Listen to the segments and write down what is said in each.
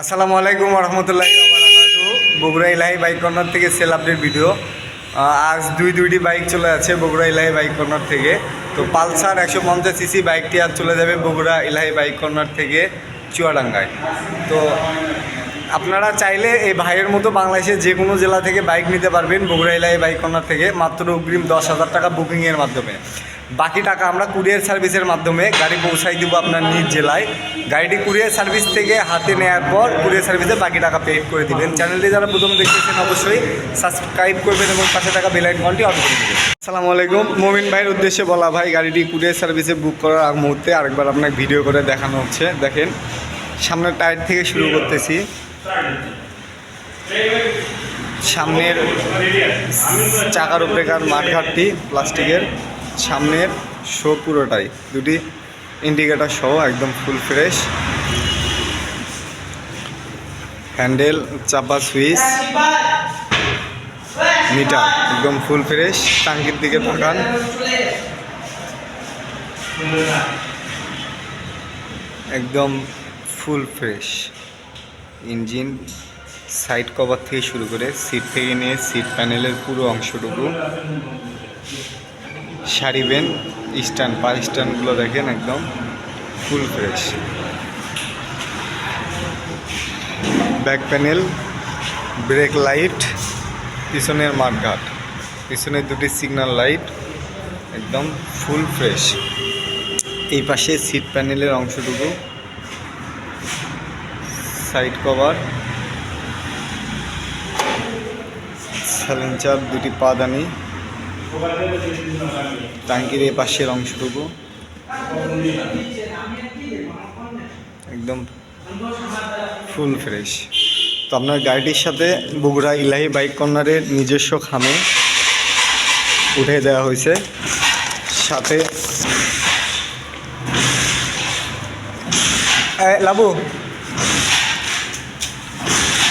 আসসালামু আলাইকুম রহমতুল্লাহ বগুড়া ইলাহি বাইক কর্নার থেকে সেল আপডেট ভিডিও। আজ দুই দুইটি বাইক চলে আছে বগুড়া ইলাহি বাইক কর্নার থেকে। তো পালসার একশো পঞ্চাশ সিসি বাইকটি আজ চলে যাবে বগুড়া ইলাহি বাইক কর্নার থেকে চুয়াডাঙ্গায়। তো আপনারা চাইলে এই ভাইয়ের মতো বাংলাদেশের যে কোনো জেলা থেকে বাইক নিতে পারবেন বগুড়া ইলাহি বাইক কর্নার থেকে, মাত্র অগ্রিম দশ হাজার টাকা বুকিংয়ের মাধ্যমে। বাকি টাকা আমরা কুরিয়ার সার্ভিসের মাধ্যমে গাড়ি পৌঁছাই দেবো আপনার নিজ জেলায়। গাড়িটি কুরিয়ার সার্ভিস থেকে হাতে নেওয়ার পর কুরিয়ার সার্ভিসে বাকি টাকা পেড করে দিবেন। চ্যানেলটি যারা প্রথম দেখতেছেন অবশ্যই সাবস্ক্রাইব করবেন এবং পাশে টাকা বেলাইন ঘন্টি অন করে দেবেন। আসসালামু আলাইকুম। মোমিন ভাইয়ের উদ্দেশ্যে বলা ভাই, গাড়িটি কুরিয়ার সার্ভিসে বুক করার মুহূর্তে আরেকবার আপনাকে ভিডিও করে দেখানো হচ্ছে। দেখেন, সামনের টায়ার থেকে শুরু করতেছি। সামনের চাকার উপরেকার মাঠঘাটটি প্লাস্টিকের। সামনের শো পুরোটাই। দুটি ইন্ডিকেটার সহ একদম ফুল ফ্রেশ। হ্যান্ডেল, চাপা সুইচ, মিটার একদম ফুল ফ্রেশ। টাঙ্কির দিকে তাকান। একদম full fresh. Engine side cover থেকে শুরু করে সিট থেকে নিয়ে সিট প্যানেলের পুরো অংশটুকু সারিবেন, স্ট্যান্ড, পা স্ট্যান্ডগুলো দেখেন একদম full fresh. Back panel, brake light, পিছনের মাঠঘাট। পিছনের দুটি সিগন্যাল লাইট একদম ফুল ফ্রেশ। এই পাশে সিট প্যানেলের অংশটুকু সাইড কভার। সাইলেন্সার দুটি পাদানি টাঙ্কির এই পাশের অংশটুকু। একদম ফুল ফ্রেশ। তো আপনার গাড়িটির সাথে বগুড়া ইলাহি বাইক কর্নারের নিজস্ব খামে উঠে দেওয়া হয়েছে। সাথে এ, লাবু।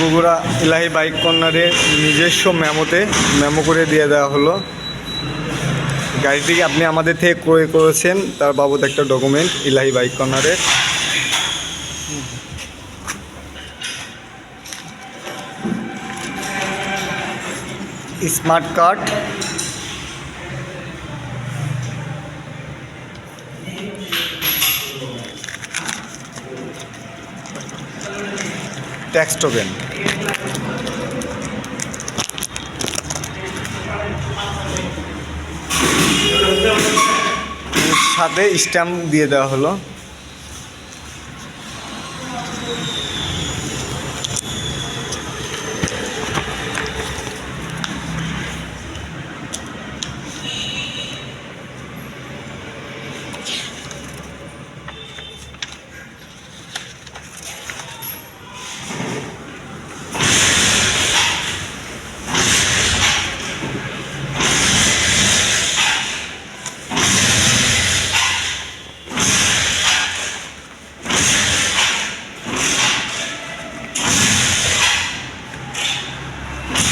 বগুড়া ইলাহি বাইক কর্নারে নিজস্ব মেমোতে মেমো করে দিয়ে দেওয়া হলো। গাড়িটি আপনি আমাদের থেকে ক্রয় করেছেন, তার বাবদ একটা ডকুমেন্ট ইলাহি বাইক কর্নারের স্মার্ট কার্ড। Tax token. সাথে স্ট্যাম্প দিয়ে দেওয়া হলো।